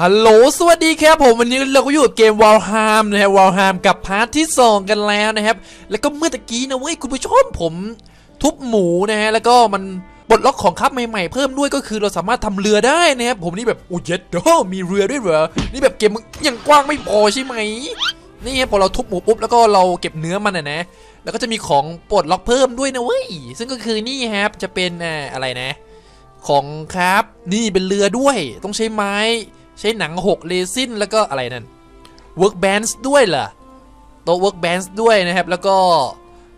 ฮัลโหล สวัสดีครับผมวันนี้เราก็อยู่กับเกมวอลฮามนะฮะวอลฮามกับพาร์ทที่ 2 กันแล้วนะครับ แล้วก็เมื่อตะกี้นะเว้ยคุณผู้ชมผมทุบหมูนะฮะแล้วก็มันปลดล็อกของคับใหม่ๆ เพิ่มด้วยก็คือเราสามารถทำเรือได้นะครับผมนี่แบบอุ้ยเด้อมีเรือด้วยเหรอ นี่แบบเกมมึงยังกว้างไม่พอใช่ไหม นี่ฮะพอเราทุบหมูปุ๊บแล้วก็เราเก็บเนื้อมันนะนะ แล้วก็จะมีของปลดล็อกเพิ่มด้วยนะเว้ย ซึ่งก็คือนี่ครับจะเป็นอ่าอะไรนะ ของครับนี่เป็นเรือด้วยต้องใช้ไม้ ใช้หนังหกเลซินแล้วก็อะไรนั่น work bench ด้วยเหรอโต๊ะ work bench ด้วยนะครับ แล้วก็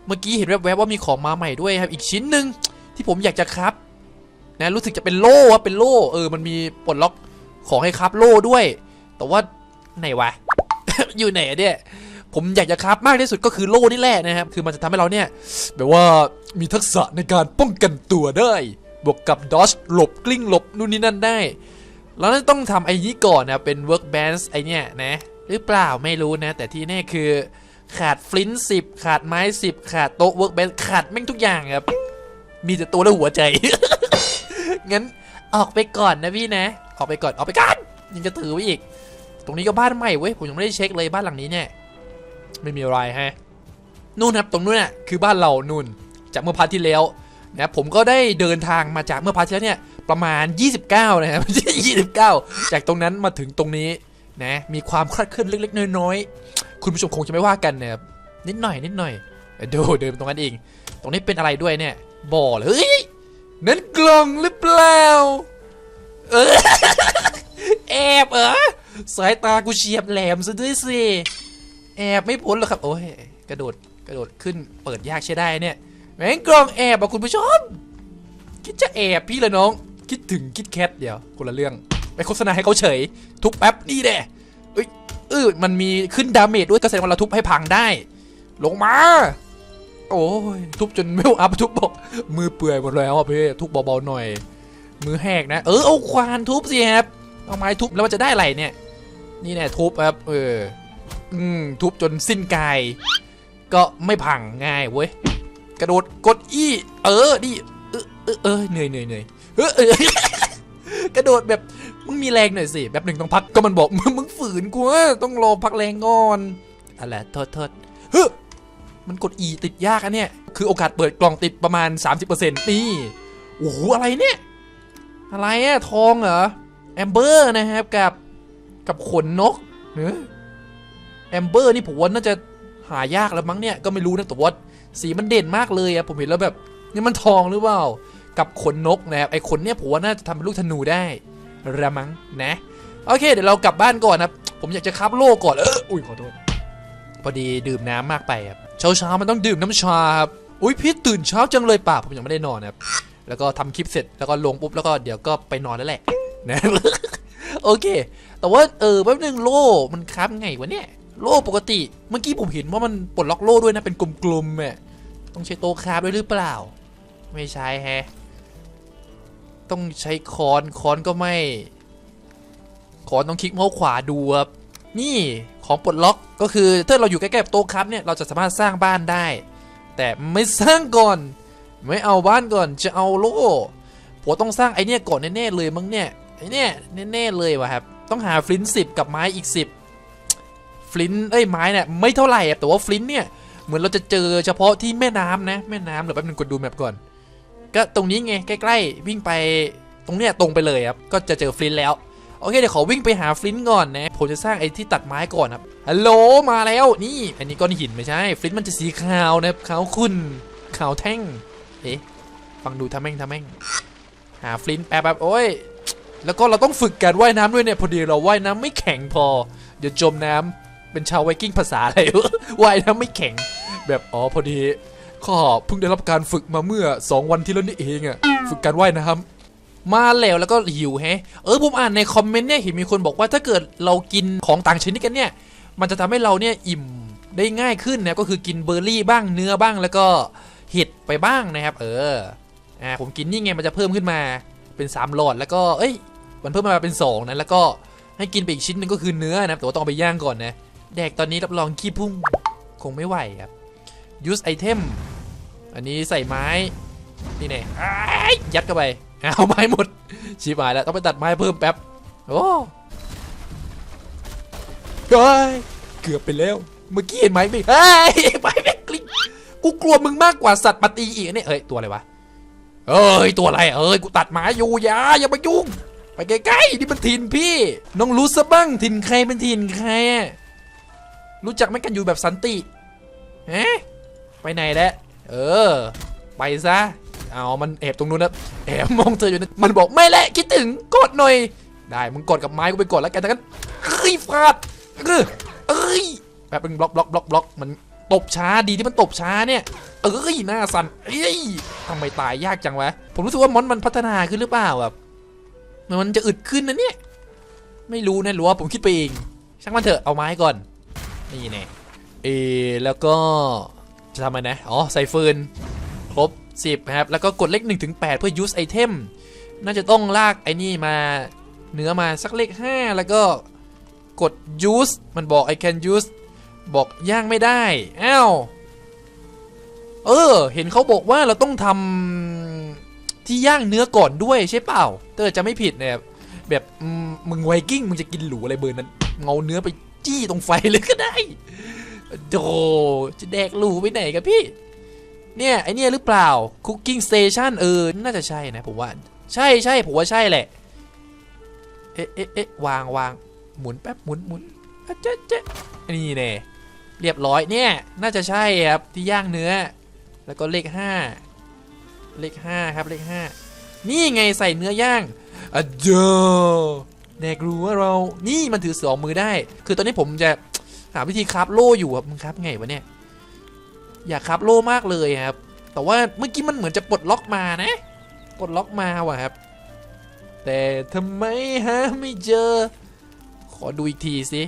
เมื่อกี้เห็นแวบๆว่ามีของมาใหม่ด้วยครับ อีกชิ้นหนึ่งที่ผมอยากจะครับนะรู้สึกจะเป็นโล่อะเป็นโล่เออมันมีปลดล็อกของให้ครับโล่ด้วย แต่ว่าไหนวะ อยู่ไหนเนี่ยผมอยากจะครับมากที่สุดก็คือโล่นี่แหละนะครับ คือมันจะทำให้เราเนี่ยแบบว่ามีทักษะในการป้องกันตัวได้ บวกกับดอ e หลบกลิ้งหลบนู่นนี่นั่นได้ เราต้องทำไอ้นี้ก่อนนะเป็น work bench ไอเนี่ยนะ หรือเปล่าไม่รู้นะ แต่ที่แน่คือขาดฟลินต์สิบขาดไม้สิบขาดโต๊ะ work bench ขาดแม่งทุกอย่างครับ มีแต่ตัวและหัวใจ งั้นออกไปก่อนนะพี่นะ ออกไปก่อนออกไปก่อนยังจะถือไว้อีก ตรงนี้ก็บ้านใหม่เว้ยผมยังไม่ได้เช็คเลยบ้านหลังนี้เนี่ยไม่มีอะไรฮะนู่นครับตรงนู้นน่ะคือบ้านเรานู่นจากเมื่อพาร์ทที่แล้ว นะผมก็ได้เดินทางมาจากเมื่อพาร์ทที่แล้วเนี่ยประมาณ 29 นะครับ 29 จากตรงนั้นมาถึงตรงนี้นะมีความคลาดเคลื่อนเล็กๆ น้อยๆ คุณผู้ชมคงจะไม่ว่ากันนะครับนิดหน่อยนิดหน่อยเดูเดินไปตรงนั้นเอง ตรงนี้เป็นอะไรด้วยเนี่ยบ่อเหรอเฮ้ยนั่นกล่องหรือเปล่าเออแอบเหรอสายตากูเฉียบแหลมซะด้วยสิแอบไม่พ้นหรอกครับโอ้ยกระโดดกระโดดขึ้นเปิดยากใช่ได้เนี่ย แม่งกล่องแอบอะคุณผู้ชม คิดจะแอบพี่เลยน้อง คิดถึงคิดแคทเดี๋ยวคนละเรื่อง ไปโฆษณาให้เขาเฉย ทุบแป๊บนี่แหละเอ้ยเออมันมีขึ้นดาเมจด้วยก็แสดงว่าเราทุบให้พังได้ ลงมา โอ้ยทุบจนไม่อัพทุบบอกมือเปื่อยหมดแล้วอะพี่ทุบเบาๆหน่อย มือแหกนะ เออเอาควานทุบสิครับเอาไม้ทุบแล้วมันจะได้อะไรเนี่ย นี่แน่ทุบครับเออ อืมทุบจนสิ้นกาย ก็ไม่พังง่ายเว้ย กระโดดกดอี้ เออดิเออเออเออเหนื่อยเหนื่อยเหนื่อยเออเออกระโดดแบบมึงมีแรงหน่อยสิแบบหนึ่งต้องพักก็มันบอกมึงมึงฝืนกูต้องรอพักแรงก่อนอะไรโทษโทษเฮ้ยมันกด E ติดยากอันเนี้ยคือโอกาสเปิดกล่องติดประมาณ 30%นี่โอ้โหอะไรเนี่ย อะไรอะทองเหรอแอมเบอร์นะครับกับกับขนนกเนอะแอมเบอร์นี่ผมว่าน่าจะหายากแล้วมั้งเนี่ยก็ไม่รู้นะแต่ว่า สีมันเด่นมากเลยอะผมเห็นแล้วแบบนี่มันทองหรือเปล่า กับขนนกนะครับไอ้ขนเนี่ยผมว่าน่าจะทำเป็นลูกธนูได้ระมังนะ โอเค เดี๋ยวเรากลับบ้านก่อนนะผมอยากจะคับโลกก่อนเอออุ้ยขอโทษพอดีดื่มน้ำมากไปครับเช้าเช้าๆมันต้องดื่มน้ำชาครับอุ้ยพี่ตื่นเช้าจังเลยป่าผมยังไม่ได้นอนนะครับแล้วก็ทำคลิปเสร็จแล้วก็ลงปุ๊บแล้วก็เดี๋ยวก็ไปนอนแล้วแหละนะโอเค แต่ว่าเออแป๊บนึงโล่มันครับไงวะเนี่ยโล่ปกติ เมื่อกี้ผมเห็นว่ามันปลดล็อกโล่ด้วยนะเป็นกลมๆอะ ต้องใช้โต๊ะคราฟด้วยหรือเปล่า ไม่ใช่แฮะ ต้องใช้คอนคอนก็ไม่คอนต้องคลิกเมาส์ขวาดูครับนี่ของปลดล็อกก็คือถ้าเราอยู่ใกล้ๆโต๊ะครับเนี่ยเราจะสามารถสร้างบ้านได้ แต่ไม่สร้างก่อน ไม่เอาบ้านก่อนจะเอาโล่ผมต้องสร้างไอเนี่ยก่อนแน่ๆเลยมั้งเนี่ยไอเนี่ยแน่ๆเลยวะครับต้องหาฟลินต์สิบกับไม้อีกสิบฟลินต์เอ้ยไม้เนี่ยไม่เท่าไหร่แต่ว่าฟลินต์เนี่ย เหมือนเราจะเจอเฉพาะที่แม่น้ำนะแม่น้ำเดี๋ยวแป๊บนึงกดดูแมปก่อน ก็ตรงนี้ไงใกล้ๆ วิ่งไปตรงเนี้ยตรงไปเลยครับก็จะเจอฟลินต์แล้วโอเคเดี๋ยวขอวิ่งไปหาฟลินต์ก่อนนะผมจะสร้างไอ้ที่ตัดไม้ก่อนครับฮัลโหลมาแล้วนี่อันนี้ก้อนหินไม่ใช่ฟลินต์มันจะสีขาวนะครับขาวขุ่นขาวแท่งเอ๊ะฟังดูทำแม่งทำแม่งหาฟลินต์แป๊บแป๊บโอ้ยแล้วก็เราต้องฝึกการว่ายน้ำด้วยเนี่ยพอดีเราว่ายน้ำไม่แข็งพอ เดี๋ยวจมน้ำเป็นชาวไวกิ้งภาษาอะไรวะว่ายน้ำไม่แข็ง แบบอ๋อพอดีข้อเพิ่งได้รับการฝึกมาเมื่อ 2 วันที่แล้วนี่เองอะฝึกการว่ายน้ำมาแล้วแล้วก็หิวแฮะ เออผมอ่านในคอมเมนต์เนี่ยเห็นมีคนบอกว่าถ้าเกิดเรากินของต่างชนิดกันเนี่ย มันจะทำให้เราเนี่ยอิ่มได้ง่ายขึ้นนะก็คือกินเบอร์รี่บ้างเนื้อบ้างแล้วก็เห็ดไปบ้างนะครับ เอออ่าผมกินนี่ไงมันจะเพิ่มขึ้นมาเป็น3หลอดแล้วก็เอ้ย มันเพิ่มมาเป็น2นะแล้วก็ให้กินไปอีกชิ้นหนึ่งก็คือเนื้อนะแต่ว่าต้องเอาไปย่างก่อนนะแดกตอนนี้รับรองขี้พุ่งคงไม่ไหวครับ use item อันนี้ใส่ไม้ นี่แน่ยยัดเข้าไป เอาไม้หมด ชิบหายแล้ว ต้องไปตัดไม้เพิ่มแป๊บ โอ้ยเกือบไปแล้ว เมื่อกี้เห็นไหมไม่เฮ้ยไปแม่กลิ้งกูกลัวมึงมากกว่าสัตว์มาตีอีกเนี่ยเฮ้ย ตัวอะไรวะ เอ้ย ตัวอะไร เอ้ย กูตัดหมาอยู่อย่าอย่ามายุ่ง ไปใกล้ๆ นี่มันถิ่นพี่ น้องรู้ซะบ้างถิ่นใครเป็นถิ่นใคร รู้จักไหมกันอยู่แบบสันติฮะ ไปไหนแล้วเออ ไปซะเอามันแอบตรงนู้นนะแอบมองเธออยู่นะมันบอกไม่แหละคิดถึงกดหน่อย ได้มึงกดกับไม้กูไปกดแล้วกันแต่กันเฮ้ยฟาดเออเอ้ยแบบเป็นบล็อกบล็อกบล็อกบล็อกมันตบช้าดีที่มันตบช้าเนี่ยเอ้ยหน้าสั่นเอ้ยทำไมตายยากจังวะผมรู้สึกว่ามอนมันพัฒนาขึ้นหรือเปล่าแบบมันจะอึดขึ้นนะเนี่ยไม่รู้นะหรือว่าผมคิดไปเองช่างมันเถอะเอาไม้ก่อนนี่แน่เอแล้วก็ จะทำอะไรนะ อ๋อ ใส่ฟืน ครบ 10นะครับ แล้วก็กดเลข1ถึง8เพื่อ use item น่าจะต้องลากไอ้นี่มาเนื้อมาสักเลข 5 แล้วก็กด use มันบอก I can use บอกย่างไม่ได้ อ้าว เออ เห็นเขาบอกว่าเราต้องทำที่ย่างเนื้อก่อนด้วยใช่เปล่า เตอร์จะไม่ผิดเนี่ยแบบมึงไวกิ้งมึงจะกินหรูอะไรเบอร์นั้น เงาเนื้อไปจี้ตรงไฟเลยก็ได้ โดจะแดกหรูไปไหนกันพี่ เนี่ยไอเนี่ยหรือเปล่า Cooking Station เออ น่าจะใช่นะผมว่า ใช่ใช่ผมว่าใช่แหละ เอ๊ะเอ๊ะเอ๊ะวางวางหมุนแป๊บหมุนหมุนเจ๊ะเจ๊ะนี่แน่เรียบร้อยเนี่ยน่าจะใช่ครับที่ย่างเนื้อ แล้วก็เลขห้าเลขห้าครับเลขห้านี่ไงใส่เนื้อย่างอะเจอแดกรู้ว่าเรา นี่มันถือสองมือได้ คือตอนนี้ผมจะ หาวิธีคราฟโล่อยู่ครับมึงคราฟไงวะเนี่ยอยากคราฟโล่มากเลยครับ แต่ว่าเมื่อกี้มันเหมือนจะปลดล็อกมานะปลดล็อกมาว่ะครับ แต่ทำไมหาไม่เจอ ขอดูอีกทีสิ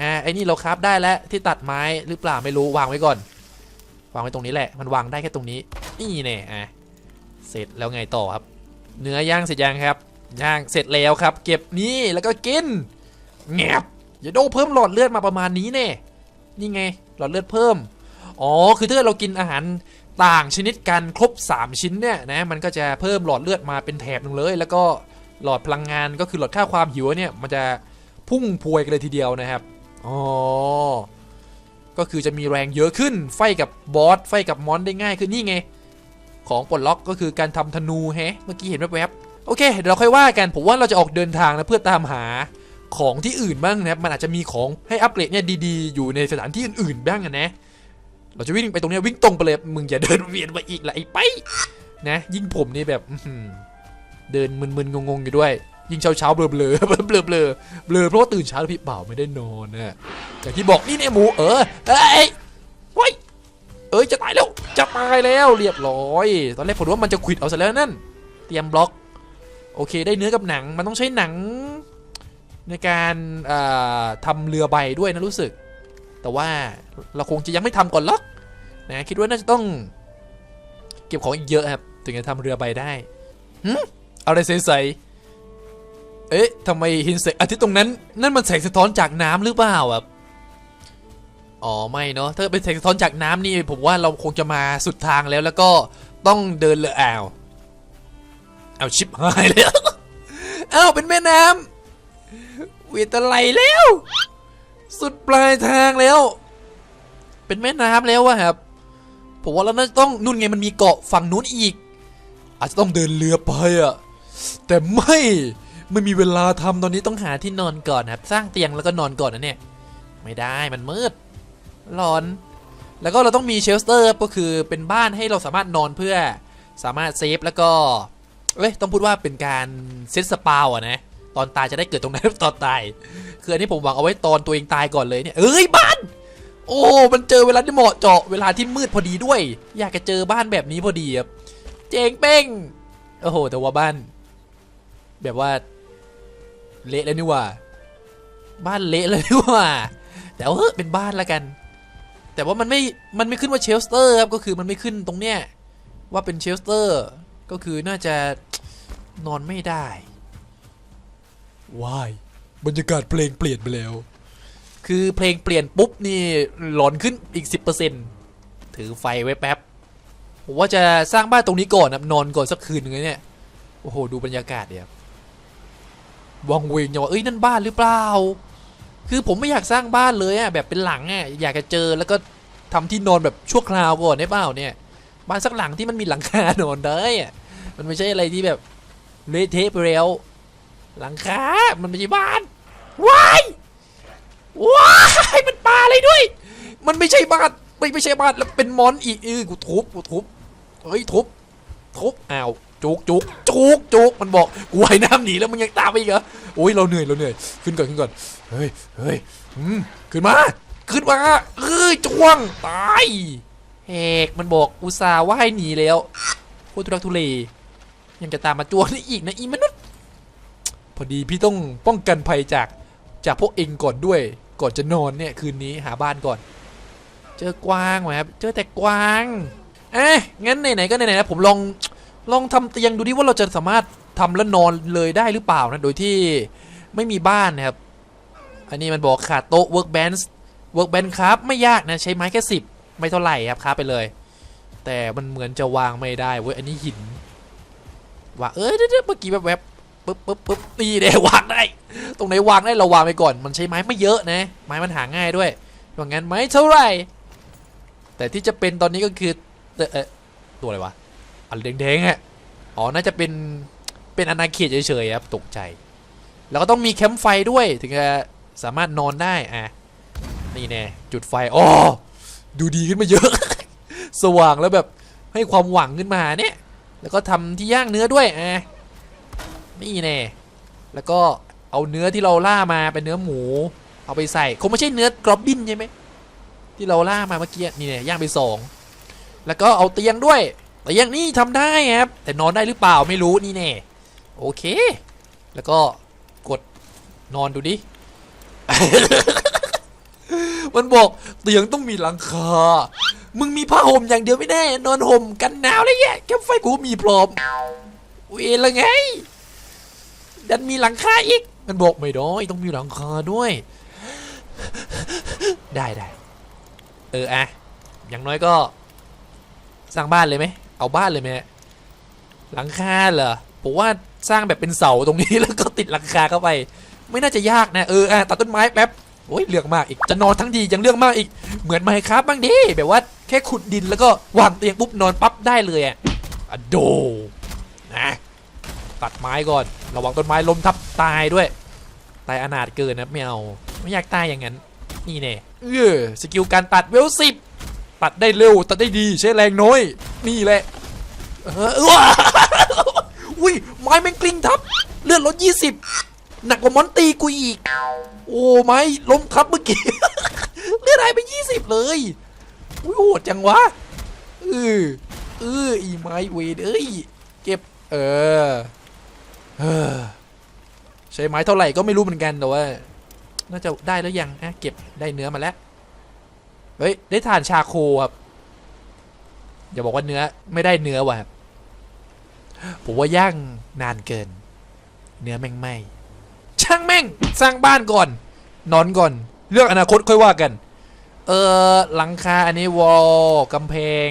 อ่าไอ้นี่เราคราฟได้แล้วที่ตัดไม้หรือเปล่าไม่รู้วางไว้ก่อน วางไว้ตรงนี้แหละ มันวางได้แค่ตรงนี้นี่แน่อะเสร็จแล้วไงต่อครับ เนื้อย่างเสร็จยังครับย่างเสร็จแล้วครับ เก็บนี่แล้วก็กินแงบ อย่าโดเพิ่มหลอดเลือดมาประมาณนี้แน่นี่ไงหลอดเลือดเพิ่มอ๋อคือถ้าเรากินอาหารต่างชนิดกันครบ 3 ชิ้นเนี่ยนะมันก็จะเพิ่มหลอดเลือดมาเป็นแถบนึงเลย แล้วก็หลอดพลังงานก็คือหลอดค่าความหิวเนี่ยมันจะพุ่งพวยกันเลยทีเดียวนะครับอ๋อก็คือจะมีแรงเยอะขึ้น ไฟกับบอสไฟกับมอนได้ง่ายขึ้นนี่ไง ของปลดล็อกก็คือการทำธนูแฮะเมื่อกี้เห็นแวบๆโอเคเดี๋ยวเราค่อยว่ากันผมว่าเราจะออกเดินทางนะเพื่อตามหา ของที่อื่นบ้างนะครับมันอาจจะมีของให้อัปเกรดเนี่ยดีๆ อยู่ในสถานที่อื่นๆบ้างอะนะ เราจะวิ่งไปตรงนี้วิ่งตรงไปเลยมึงอย่าเดินเวียนมาอีกละไอ้ไปนะ ยิ่งผมนี่แบบเดินมึนๆงงๆอยู่ด้วย ยิ่งเช้าๆเบลอๆเบลอๆเบลอๆเบลอเบลอเพราะว่าตื่นเช้าพี่เปล่าไม่ได้นอนนะอย่างที่บอกนี่เนี่ยหมูเออเอ้ยเฮ้ยเอ้ยจะตายแล้วจะตายแล้วเรียบร้อย ตอนแรกผมว่ามันจะขวิดเอาซะแล้วนั่น เตรียมบล็อก โอเคได้เนื้อกับหนังมันต้องใช้หนัง ในการอ่าทำเรือใบด้วยนะรู้สึก แต่ว่าเราคงจะยังไม่ทำก่อนหรอกนะคิดว่าน่าจะต้อง เก็บของอีกเยอะครับ ถึงจะทำเรือใบได้หึอะไรใสๆเอ๊ะทำไมหินแสงอาทิตย์ตรงนั้น นั่นมันแสงสะท้อนจากน้ำหรือเปล่าครับอ๋อไม่เนาะถ้าเป็นแสงสะท้อนจากน้ำนี่ผมว่าเราคงจะมาสุดทางแล้วแล้วก็ต้องเดินเรืออ่าวเอาชิปหายเลยอ้าวเป็นแม่น้ำเวทอะไรแล้ว สุดปลายทางแล้ว เป็นแม่น้ำแล้วอะครับ ผมว่าเราน่าจะต้องนู่นไงมันมีเกาะฝั่งนู้นอีก อาจจะต้องเดินเรือไปอะแต่ไม่ไม่มีเวลาทำตอนนี้ต้องหาที่นอนก่อนครับ สร้างเตียงแล้วก็นอนก่อนนะเนี่ย ไม่ได้มันมืดร้อน แล้วก็เราต้องมีเชลสเตอร์ก็คือเป็นบ้านให้เราสามารถนอนเพื่อสามารถเซฟแล้วก็เอ้ยต้องพูดว่าเป็นการเซตสปาวอะนะ ตอนตายจะได้เกิดตรงนั้นตอนตาย คืออันนี้ผมหวังเอาไว้ตอนตัวเองตายก่อนเลยเนี่ย เอ้ยบ้าน โอ้ มันเจอเวลาที่เหมาะเจาะเวลาที่มืดพอดีด้วย อยากจะเจอบ้านแบบนี้พอดีครับ เจ๋งเป้ง โอ้โห แต่ว่าบ้าน แบบว่า เละแล้วนี่ว่า บ้านเละเลยนี่ว่า แต่ว่าเฮ้ยเป็นบ้านละกัน แต่ว่ามันไม่ มันไม่ขึ้นว่าเชลสเตอร์ครับ ก็คือมันไม่ขึ้นตรงเนี้ยว่าเป็นเชลสเตอร์ ก็คือน่าจะนอนไม่ได้ ว้ายบรรยากาศเพลงเปลี่ยนไปแล้ว คือเพลงเปลี่ยนปุ๊บนี่หลอนขึ้นอีก 10%ถือไฟไว้แป๊บ ผมว่าจะสร้างบ้านตรงนี้ก่อนนะนอนก่อนสักคืนนึงเลยเนี่ย โอ้โห ดูบรรยากาศเดี๋ยววังเวงอย่าว่าเอ้ยนั่นบ้านหรือเปล่า คือผมไม่อยากสร้างบ้านเลยอะแบบเป็นหลังอะอยากจะเจอแล้วก็ทำที่นอนแบบชั่วคราวก่อนได้เปล่าเนี่ยบ้านสักหลังที่มันมีหลังคานอนได้อะมันไม่ใช่อะไรที่แบบเละเทะไปแล้ว หลังคา มันไม่ใช่บ้านว้ายว้ายมันปลาอะไรด้วย มันไม่ใช่บ้าน ไม่ไม่ใช่บ้านแล้วเป็นมอนอีกเออกูทุบกูทุบเฮ้ยทุบทุบอ้าวจุกจุกจุกจุกมันบอกกูว่ายน้ำหนีแล้วมึงยังตามไปอีกเหรอโอ้ยเราเหนื่อยเราเหนื่อยขึ้นก่อนขึ้นก่อนเฮ้ยเฮ้ยอืมขึ้นมา ขึ้นมาเอ้ยจ้วงตายแหกมันบอกอุตส่าห์ว่ายหนีแล้วโคตรทุรักทุเลยังจะตามมาจ้วงนี่อีกนะอีมนุษย์ อดีพี่ต้องป้องกันภัยจากจากพวกเองก่อนด้วย ก่อนจะนอนเนี่ยคืนนี้หาบ้านก่อน เจอกวางไหมครับเจอแต่กวางเอ๊ะงั้นไหนๆก็ไหนๆนะผมลองลองทำเตียงดูดิว่าเราจะสามารถทำแล้วนอนเลยได้หรือเปล่านะโดยที่ไม่มีบ้านนะครับ อันนี้มันบอกขาดโต๊ะ workbench workbench ครับไม่ยากนะใช้ไม้แค่สิบไม่เท่าไหร่ครับครับไปเลย แต่มันเหมือนจะวางไม่ได้เว้ยอันนี้หินว่าเอ้ยเดี๋ยวเมื่อกี้แบบแวบๆ ปึ๊บปึ๊บปึ๊บตีเด้วางได้ ตรงไหนวางได้เราวางไปก่อน มันใช้ไม้ไม่เยอะนะ ไม้มันหาง่ายด้วยว่างั้นไม่เท่าไหร่ แต่ที่จะเป็นตอนนี้ก็คือเออเอตัวอะไรวะอันแดงๆอะอ๋อน่าจะเป็นเป็นอาณาเขตเฉยๆครับตกใจ แล้วก็ต้องมีแคมป์ไฟด้วยถึงจะสามารถนอนได้อะนี่แน่จุดไฟอ๋อดูดีขึ้นมาเยอะ สว่างแล้วแบบให้ความหวังขึ้นมาเนี่ย แล้วก็ทำที่ย่างเนื้อด้วยอะ นี่แน่แล้วก็เอาเนื้อที่เราล่ามาเป็นเนื้อหมู เอาไปใส่คงไม่ใช่เนื้อกรอบบินใช่ไหมที่เราล่ามาเมื่อกี้นี่เนี่ยย่างไปสองแล้วก็เอาเตียงด้วยเตียงนี่ทำได้ครับแต่นอนได้หรือเปล่าไม่รู้นี่แน่โอเค แล้วก็กดนอนดูดิมันบอกเตียงต้องมีหลังคา มึงมีผ้าห่มอย่างเดียวไม่แน่นอนห่มกันหนาวเลยแย่แค่ไฟกูมีพร้อมเวรละไง ดันมีหลังคาอีก มันบอกไม่ได้ต้องมีหลังคาด้วย ได้ได้เอออะอย่างน้อยก็สร้างบ้านเลยไหมเอาบ้านเลยไหมหลังคาเหรอผมว่าสร้างแบบเป็นเสาตรงนี้แล้วก็ติดหลังคาเข้าไป ไม่น่าจะยากนะเอออะตัดต้นไม้แป๊บโอ้ยเรื่องมากอีกจะนอนทั้งดียังเรื่องมากอีกเหมือนไมค์ครับบ้างดิแบบว่าแค่ขุดดินแล้วก็วางเตียงปุ๊บนอนปั๊บได้เลยอะอะโดนะ ตัดไม้ก่อน ระวังต้นไม้ล้มทับตายด้วย ตายอนาถเกินนะไม่เอาไม่อยากตายอย่างนั้น นี่แน่เออสกิลการตัดเวลสิบตัดได้เร็วตัดได้ดีใช้แรงน้อย นี่แหละ เอออุ้ยไม้แม่งกลิ้งทับ เลือดลดยี่สิบหนักกว่ามอนตีกูอีก โอ้ไม้ล้มทับเมื่อกี้เลือดหายไปยี่สิบเลยอุ้ยโหดจังวะเออเอออีไม้เวดเอ้ยเก็บเออ ใช้ไม้เท่าไหร่ก็ไม่รู้เหมือนกันแต่ว่าน่าจะได้แล้วยังอะเก็บได้เนื้อมาแล้วเฮ้ยได้ทานชาโคครับอย่าบอกว่าเนื้อไม่ได้เนื้อว่ะผมว่าย่างนานเกิน เนื้อแม่งไหมช่างแม่งสร้างบ้านก่อน นอนก่อน เรื่องอนาคตค่อยว่ากัน เออหลังคาอันนี้วอลกำแพง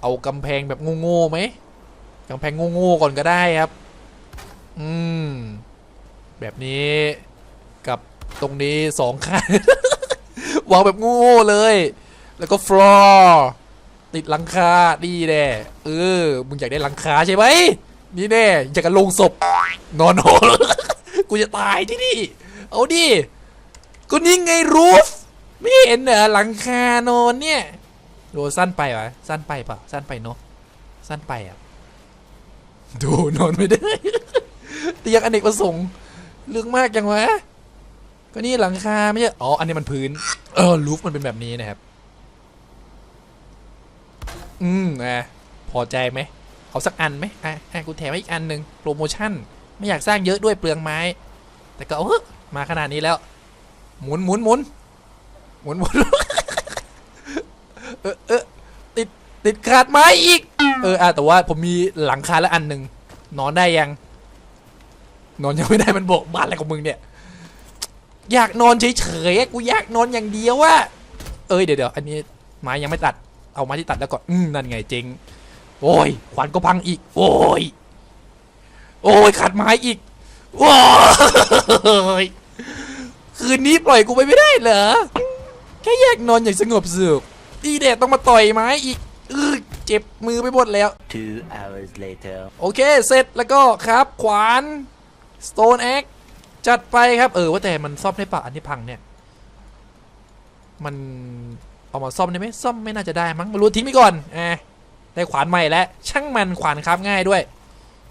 เอากำแพงแบบโง่ๆไหมกำแพงโง่ๆก่อนก็ได้ครับ อืม แบบนี้กับตรงนี้สองข้าง วางแบบง่ๆเลย แล้วก็ฟลอร์ติดหลังคาดีแน่เออ มึงอยากได้หลังคาใช่ไหม นี่แน่อยากกันลงศพ นอนหกูจะตายที่นี่ เอาดิ ก็นี่ไงรูฟ ไม่เห็นเหรอหลังคานอนเนี่ยโดสั้นไปวะสั้นไปเปล่ะสั้นไปเนาะสั้นไปอะ ดูนอนไม่ได้ เตียงอเนกประสงค์เรื่องมากจังวะก็นี่หลังคาไม่ใช่อ๋ออันนี้มันพื้น เออรูฟมันเป็นแบบนี้นะครับ อืมอะพอใจไหมเอาสักอันไหมอะอะกูแถมให้อีกอันหนึ่งโปรโมชั่น ไม่อยากสร้างเยอะด้วยเปลืองไม้ แต่ก็เออมาขนาดนี้แล้ว หมุนหมุนหมุนหมุนหมุนเออเออติดติดขาดไม้อีก เอออะแต่ว่าผมมีหลังคาแล้วอันหนึ่งนอนได้ยัง นอนยังไม่ได้มันบอกบ้านอะไรของมึงเนี่ย อยากนอนเฉยๆอะกูอยากนอนอย่างเดียวว่าเอ้ยเดี๋ยวเดี๋ยวอันนี้ไม้ยังไม่ตัด เอาไม้ที่ตัดแล้วก่อนอืมนั่นไงเจ๊งโอ้ยขวานก็พังอีก โอ้ยโอ้ยขาดไม้อีกโอ้ยคืคืนนี้ปล่อยกูไปไม่ได้เหรอแค่อยากนอนอย่างสงบสุขอีแดดต้องมาต่อยไม้อีกอือเจ็บมือไปหมดแล้ว Two hours later. โอเค เสร็จแล้วก็ครับขวาน Stone Axe จัดไปครับ เออ ว่าแต่มันซ่อมได้ปะอันที่พังเนี่ย มันเอามาซ่อมได้ไหมซ่อมไม่น่าจะได้มั้งม่รู้ทิ้งไปก่อนแอะได้ขวานใหม่แล้ว ช่างมันขวานครับง่ายด้วย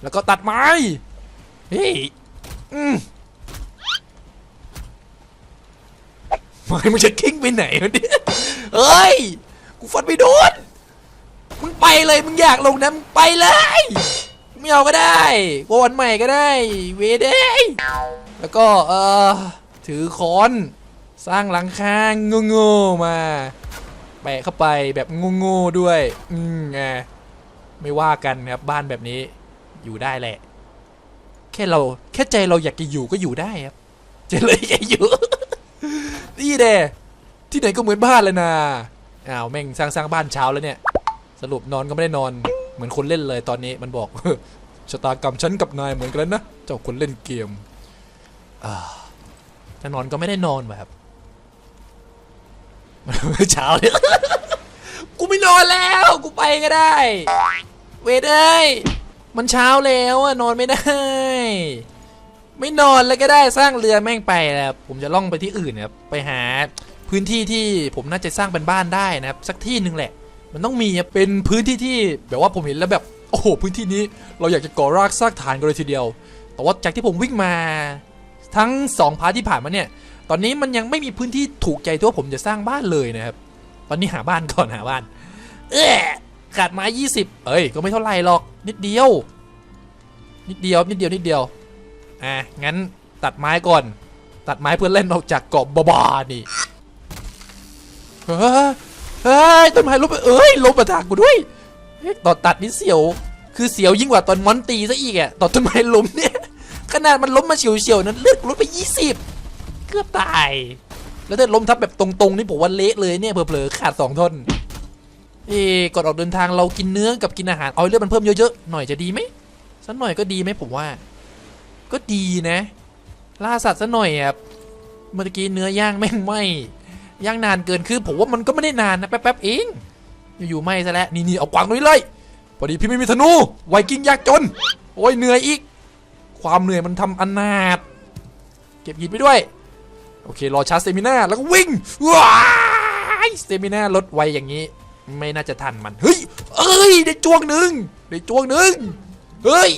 แล้วก็ตัดไม้เฮ้ยอืมไม้มึงจะกิ้งไปไหนวะเนี่ยเฮ้ย กูฟันไม่โดน มึงไปเลย มึงอยากลงน้ำมึงไปเลย เอาก็ได้โกนใหม่ก็ได้ เวเด้ยแล้วก็เออถือค้อนสร้างหลังคาโง่ๆมาแปะเข้าไปแบบโง่ๆด้วย อืมไงไม่ว่ากันครับบ้านแบบนี้อยู่ได้แหละ แค่เราแค่ใจเราอยากจะอยู่ก็อยู่ได้ครับใจเลยอยากอยู่นี่เด้ที่ไหนก็เหมือนบ้านเลยนะอ้าวแม่งสร้างสร้างบ้านเช้าแล้วเนี่ย สรุปนอนก็ไม่ได้นอน เหมือนคนเล่นเลยตอนนี้มันบอก ชะตากรรมฉันกับนายเหมือนกันแล้วนะ เจ้าคนเล่นเกมอ่าถ้านอนก็ไม่ได้นอนว่ะครับเช้าเนี่ยกูไม่นอนแล้ว กูไปก็ได้ เวทเอ้ยมันเช้าแล้วอะนอนไม่ได้ ไม่นอนแล้วก็ได้สร้างเรือแม่งไปแล้วผมจะล่องไปที่อื่นนะครับไปหาพื้นที่ที่ผมน่าจะสร้างเป็นบ้านได้นะครับ สักที่หนึ่งแหละ มันต้องมีครับเป็นพื้นที่ที่แบบว่าผมเห็นแล้วแบบ โอ้โหพื้นที่นี้เราอยากจะก่อรากสร้างฐานกันเลยทีเดียว แต่ว่าจากที่ผมวิ่งมา ทั้งสองพาร์ทที่ผ่านมาเนี่ยตอนนี้มันยังไม่มีพื้นที่ถูกใจที่ว่าผมจะสร้างบ้านเลยนะครับ ตอนนี้หาบ้านก่อนหาบ้าน เอ๊ะขาดไม้ยี่สิบเอ้ยก็ไม่เท่าไหร่หรอกนิดเดียว นิดเดียวนิดเดียวนิดเดียวอะงั้นตัดไม้ก่อน ตัดไม้เพื่อเล่นออกจากเกาะบาบานี่เฮ้ยต้นไม้ล้มเอ้ยล้มมาทางกูด้วย ตอนตัดนี่เสียว คือเสียวยิ่งกว่าตอนมอนตีซะอีกอะตอนต้นไม้ล้มเนี่ย ขนาดมันล้มมาเฉียวๆนั้นเลือดกูลดไปยี่สิบเกือบตาย แล้วถ้าล้มทับแบบตรงๆนี่ผมว่าเละเลยเนี่ยเผลอๆขาดสองท่อนเอ๊ก่อนออกเดินทางเรากินเนื้อกับกินอาหารเอาให้เลือดมันเพิ่มเยอะๆหน่อยจะดีไหมสักหน่อยก็ดีไหมผมว่า ก็ดีนะ ล่าสัตว์ซะหน่อยครับเมื่อกี้เนื้อย่างแม่งไหมย่างนานเกินคือผมว่ามันก็ไม่ได้นานนะแป๊บๆเอง อยู่ๆไหมซะแล้วนี่นเอากวางตรงนี้เลยพอดีพี่ไม่มีธนูไวกิ้งยากจน โอ้ยเหนื่อยอีก ความเหนื่อยมันทำอนาถเก็บหินไปด้วย โอเค รอชาร์จเตมิน่าแล้วก็วิ่งว้ายเตมิน่าลดไวอย่างนี้ ไม่น่าจะทันมัน เฮ้ย เอ้ย ได้จ้วงหนึ่งได้จ้วงหนึ่งเฮ้ย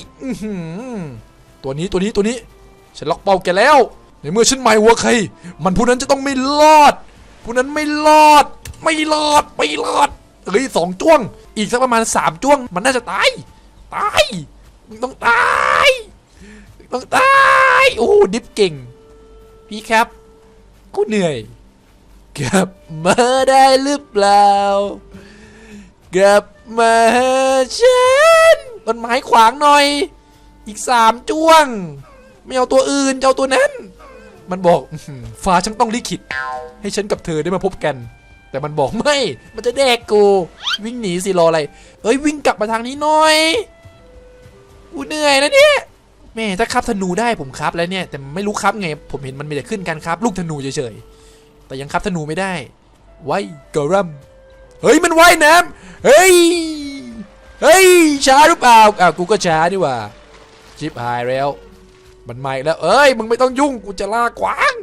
ตัวนี้ตัวนี้ตัวนี้ ฉันล็อกเป้าแกแล้ว ในเมื่อฉันหมายหัวใคร มันผู้นั้นจะต้องไม่รอด ผู้นั้นไม่รอด ไม่รอด ไม่รอด เฮ้ยสองจ้วง อีกสักประมาณสามจ้วง มันน่าจะตาย ตายมึงต้องตายต้องตายโอ้ดิฟเก่ง พี่ครับกูเหนื่อยกลับมาได้หรือเปล่ากลับมาหาฉันต้นไม้ขวางหน่อย อีกสามจ้วง ไม่เอาตัวอื่นจะเอาตัวนั้น มันบอกฟ้าฉันต้องลิขิต ให้ฉันกับเธอได้มาพบกัน แต่มันบอกไม่ มันจะแดกกู วิ่งหนีสิรออะไรเอ้ยวิ่งกลับมาทางนี้หน่อย กูเหนื่อยแล้วเนี่ยแม่ถ้าครับธนูได้ผมครับแล้วเนี่ย แต่ไม่รู้ครับไง ผมเห็นมันมีแต่ขึ้นกันครับ ลูกธนูเฉยๆ แต่ยังครับธนูไม่ได้ ไว้กรัมเฮ้ยมันว่ายน้ำเฮ้ย เฮ้ยช้าหรือเปล่าอะกูก็ช้าดีกว่าชิปหายแล้ว มันใหม่แล้ว เอ้ย มึงไม่ต้องยุ่ง กูจะลากกวาง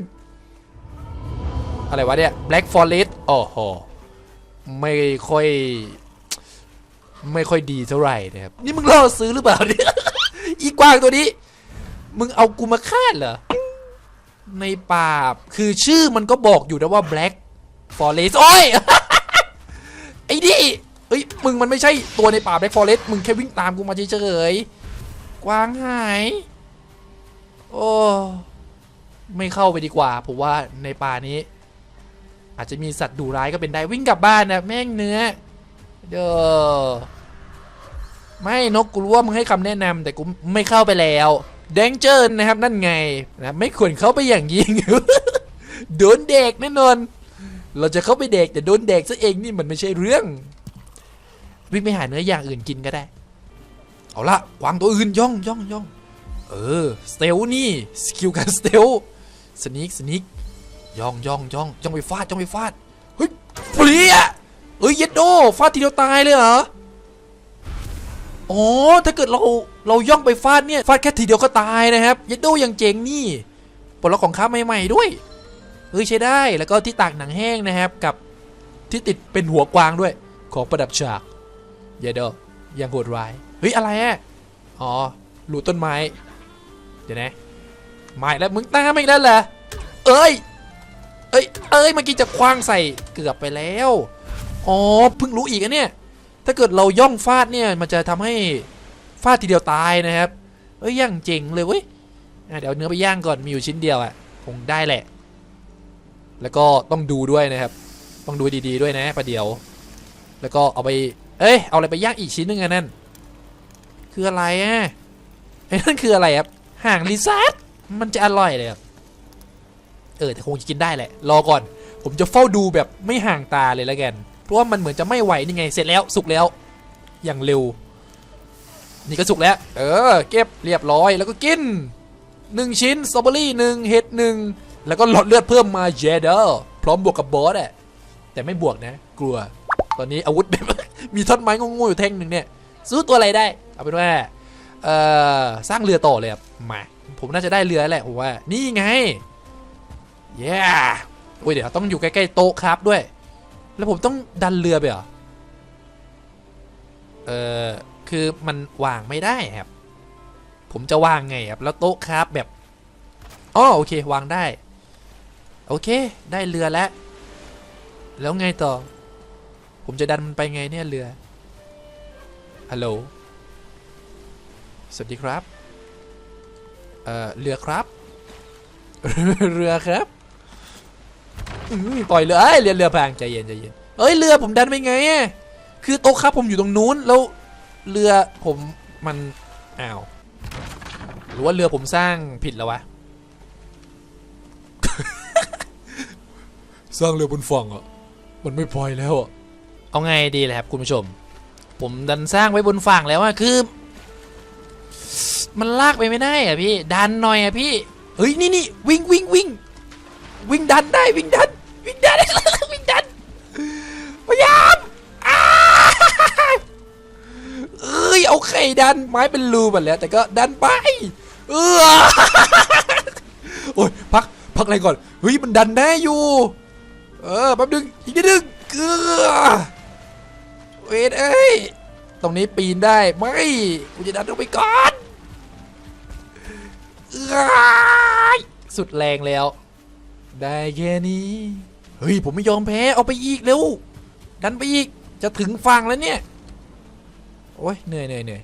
อะไรวะเนี่ย Black Forest โอ้โห ไม่ค่อย ไม่ค่อยดีเท่าไหร่นะครับ นี่มึงล่อซื้อหรือเปล่าเนี่ย อีกวางตัวนี้ มึงเอากูมาฆ่าเหรอ ในป่า คือชื่อมันก็บอกอยู่นะว่า Black Forest โอ้ย ไอ้นี่เอ้ย มึงมันไม่ใช่ตัวในป่า Black Forest มึงแค่วิ่งตามกูมาเฉยๆ กวางหาย โอ้ ไม่เข้าไปดีกว่า ผมว่าในป่านี้ อาจจะมีสัตว์ดุร้ายก็เป็นได้วิ่งกลับบ้านนะแม่งเนื้อ เด้อไม่นกกูรู้ว่ามึงให้คำแนะนำแต่กูไม่เข้าไปแล้วแดงเจอร์นะครับนั่นไงนะไม่ควรเข้าไปอย่างยิ่งโดนเด็กแน่นอน เราจะเข้าไปเด็กแต่โดนเด็กซะเองนี่มันไม่ใช่เรื่อง วิ่งไปหาเนื้ออย่างอื่นกินก็ได้ เอาละวางตัวอื่นย่องย่องย่องเออสเตลนี่สกิลการสเตลสนิกสนิก ย่องย่องย่องย่องไปฟาดย่องไปฟาดเฮ้ยเปรี้ยเอ้ยเย็ดโดฟาดทีเดียวตายเลยเหรออ๋อถ้าเกิดเราเราย่องไปฟาดเนี่ยฟาดแค่ทีเดียวก็ตายนะครับเย็ดโดยังเจ๋งนี่ปลดล็อกของค้าใหม่ๆด้วยเฮ้ยใช้ได้แล้วก็ที่ตากหนังแห้งนะครับกับที่ติดเป็นหัวกวางด้วยของประดับฉากเย็ดโดยังโหดร้ายเฮ้ยอะไรอะอ๋อหลูต้นไม้เดี๋ยวนะไม่แล้วมึงตามไม่แล้วเหรอเอ้ย เอ้ย เอ้ย เมื่อกี้จะคว้างใส่เกือบไปแล้ว อ๋อ เพิ่งรู้อีกอะเนี่ย ถ้าเกิดเราย่องฟาดเนี่ย มันจะทำให้ฟาดทีเดียวตายนะครับ เอ้ยย่างเจ๋งเลยเว้ยเดี๋ยวเนื้อไปย่างก่อน มีอยู่ชิ้นเดียวอะคงได้แหละ แล้วก็ต้องดูด้วยนะครับ ต้องดูดีๆด้วยนะประเดี๋ยว แล้วก็เอาไป เอ้ย เอาอะไรไปย่างอีกชิ้นหนึงอะนั่น คืออะไรอะไอ้นั่นคืออะไรครับ ห่างลิซ่ามันจะอร่อยเลยครับ เออแต่คงจะกินได้แหละ รอก่อน ผมจะเฝ้าดูแบบไม่ห่างตาเลยแล้วกัน เพราะว่ามันเหมือนจะไม่ไหวนี่ไง เสร็จแล้วสุกแล้ว อย่างเร็ว นี่ก็สุกแล้ว เออ เก็บเรียบร้อยแล้วก็กินหนึ่งชิ้นสตรอเบอรี่หนึ่งเห็ดหนึ่งแล้วก็หลอดเลือดเพิ่มมาเจเดอร์พร้อมบวกกับบอสอะแต่ไม่บวกนะ กลัว ตอนนี้อาวุธแบบมีท่อนไม้งงๆอยู่แท่งหนึ่งเนี่ยซื้อตัวอะไรได้ เอาเป็นว่าเอ่อสร้างเรือต่อเลยครับมา ผมน่าจะได้เรือแหละผมว่า นี่ไง เย้โอ้ยเดี๋ยวต้องอยู่ใกล้ๆโต๊ะครับด้วย แล้วผมต้องดันเรือไปเหรอ เออคือมันวางไม่ได้ครับ ผมจะวางไงครับ แล้วโต๊ะครับแบบอ๋อโอเควางได้ โอเค ได้เรือแล้ว แล้วไงต่อ ผมจะดันมันไปไงเนี่ยเรือ ฮัลโหล สวัสดีครับ เอ่อ เรือครับ เรือครับ ปล่อยเรือเอ้ยเรือเรือพังใจเย็นใจเย็นเอ้ยเรือผมดันไปไงอะคือโต๊ะครับผมอยู่ตรงนู้นแล้วเรือผมมันอ้าวหรือว่าเรือผมสร้างผิดแล้ววะสร้างเรือบนฝั่งอะมันไม่พอยแล้วอะเอาไงดีเลยครับคุณผู้ชม ผมดันสร้างไว้บนฝั่งแล้วอะคือ มันลากไปไม่ได้อะพี่ดันหน่อยอะพี่เฮ้ยนี่นี่วิ่งวิ่งวิ่ง วิ่งดันได้วิ่งดันวิ่งดันวิ่งดันพยายามเอ้ยโอเคดันไม้เป็นรูหมดแล้วแต่ก็ดันไปเออโอ้ยพักพักอะไรก่อนเฮ้ยมันดันได้อยู่ เออแป๊บนึงอีกนิดนึงเกลือเวทเอ้ยตรงนี้ปีนได้ไม่กูจะดันลงไปก่อนสุดแรงแล้ว ได้แค่นี้ เฮ้ย ผมไม่ยอมแพ้ เอาไปอีกเร็ว ดันไปอีก จะถึงฝั่งแล้วเนี่ย โอ้ยเหนื่อยเหนื่อยเหนื่อย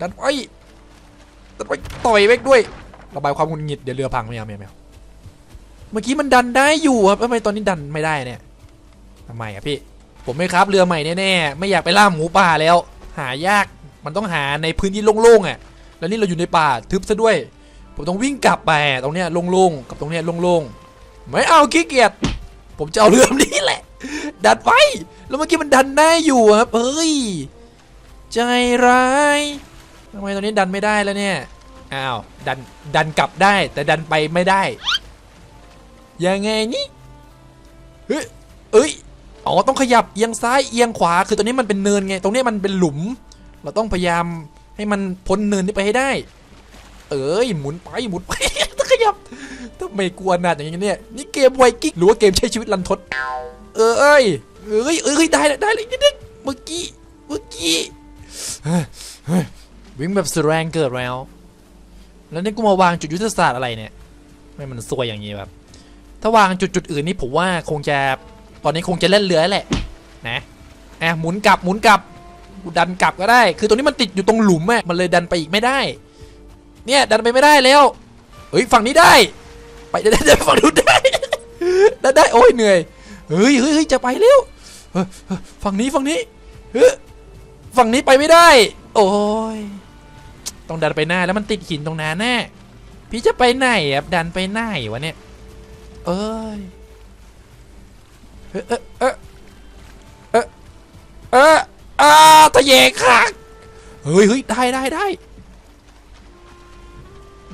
ดันไปดันไปต่อยเวกด้วย ระบายความหงุดหงิด เดี๋ยวเรือพังไม่เอาไม่เอาเมื่อกี้มันดันได้อยู่ครับทำไมตอนนี้ดันไม่ได้เนี่ยทำไมอะพี่ ผมไม่ครับเรือใหม่แน่ๆ ไม่อยากไปล่าหมูป่าแล้ว หายาก มันต้องหาในพื้นที่โล่งๆอะ แล้วนี่เราอยู่ในป่าทึบซะด้วย ผมต้องวิ่งกลับไป ตรงเนี้ยโล่งๆ กับตรงเนี้ยโล่งๆ ไม่เอาขี้เกียจผมจะเอาเรือลำนี้แหละ ดันไปแล้วเมื่อกี้มันดันได้อยู่ครับเฮ้ยใจร้ายทำไมตอนนี้ดันไม่ได้แล้วเนี่ยอ้าวดันดันกลับได้ แต่ดันไปไม่ได้ ยังไงนี่เฮ้ยเอ้ยอ๋อต้องขยับเอียงซ้ายเอียงขวาคือตรงนี้มันเป็นเนินไง ตรงนี้มันเป็นหลุม เราต้องพยายามให้มันพ้นเนินนี้ไปให้ได้ เอ้ยหมุนไปหมุนไป ยบทำไมกลัวหนาดอย่างนี้เนี่ยนี่เกมไวกิ้งหรือว่าเกมใช้ชีวิตลันทด เออเอ้ยเอ้ยเอ้ยได้เลยได้เลยนิดเมื่อกี้เมื่อกี้วิ่งแบบสุดแรงเกิดแล้ว แล้วนี่กูมาวางจุดยุทธศาสตร์อะไรเนี่ยไม่มันซวยอย่างนี้แบบถ้าวางจุดจุดอื่นนี่ผมว่าคงจะตอนนี้คงจะเล่นเรือแหละนะอะหมุนกลับหมุนกลับกูดันกลับก็ได้ คือตรงนี้มันติดอยู่ตรงหลุมอะมันเลยดันไปอีกไม่ได้ เนี่ยดันไปไม่ได้แล้ว เฮ้ยฝั่งนี้ได้ ไปได้ได้ฝั่งนู้นได้ได้ได้โอ้ยเหนื่อยเฮ้ยเฮ้ยจะไปเร็วฝั่งนี้ฝั่งนี้เฮ้ยฝั่งนี้ไปไม่ได้ โอ้ยต้องดันไปหน้าแล้วมันติดหินตรงนั้นแน่พี่จะไปไหนอะดันไปไหนวะเนี่ยเอ้ยเอ๊ะเอ๊ะเอ๊ะเอ๊ะเอ๊ะอ่าทะเยงคักเฮ้ยเฮ้ยได้ได้ได้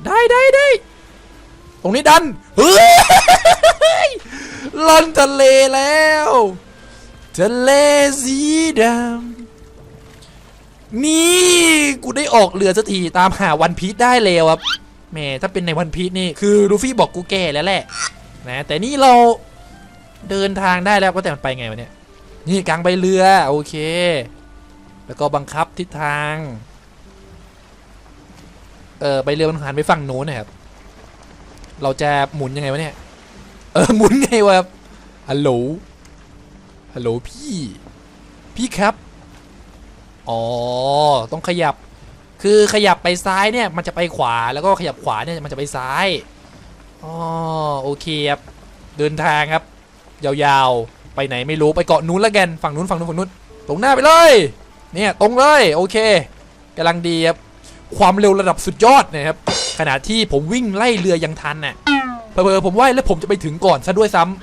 ได้ได้ได้ตรงนี้ดันเฮ้ยล่อนทะเลแล้วทะเลสีดำนี่กูได้ออกเรือสักทีตามหาวันพีชได้แล้วครับแหมถ้าเป็นในวันพีชนี่คือลูฟี่บอกกูแก่แล้วแหละนะแต่นี่เราเดินทางได้แล้วก็แต่มันไปไงวะเนี่ยนี่กลางใบเรือโอเค แล้วก็บังคับทิศทาง ออใบเรือมันหันไปฝั่งโน้นนะครับ เราจะหมุนยังไงวะเนี่ย เออหมุนไงวะครับฮัลโหลฮัลโหลพี่ พี่ครับ อ๋อ ต้องขยับ คือขยับไปซ้ายเนี่ย มันจะไปขวา แล้วก็ขยับขวาเนี่ย มันจะไปซ้าย อ๋อ โอเคครับ เดินทางครับ ยาวๆ ไปไหนไม่รู้ ไปเกาะนู้นแล้วกัน ฝั่งนู้น ฝั่งนู้น ฝั่งนู้น ตรงหน้าไปเลย เนี่ย ตรงเลย โอเคกำลังดีครับ ความเร็วระดับสุดยอดนะครับขณะที่ผมวิ่งไล่เรือยังทันน่ะเผลอผมว่าแล้วผมจะไปถึงก่อนซะด้วยซ้ำ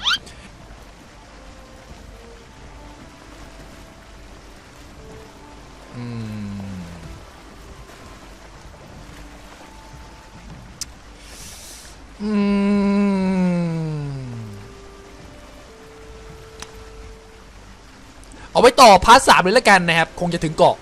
เอาไว้ต่อพาร์ทสามเลยล้วกันนะครับ คงจะถึงเกาะ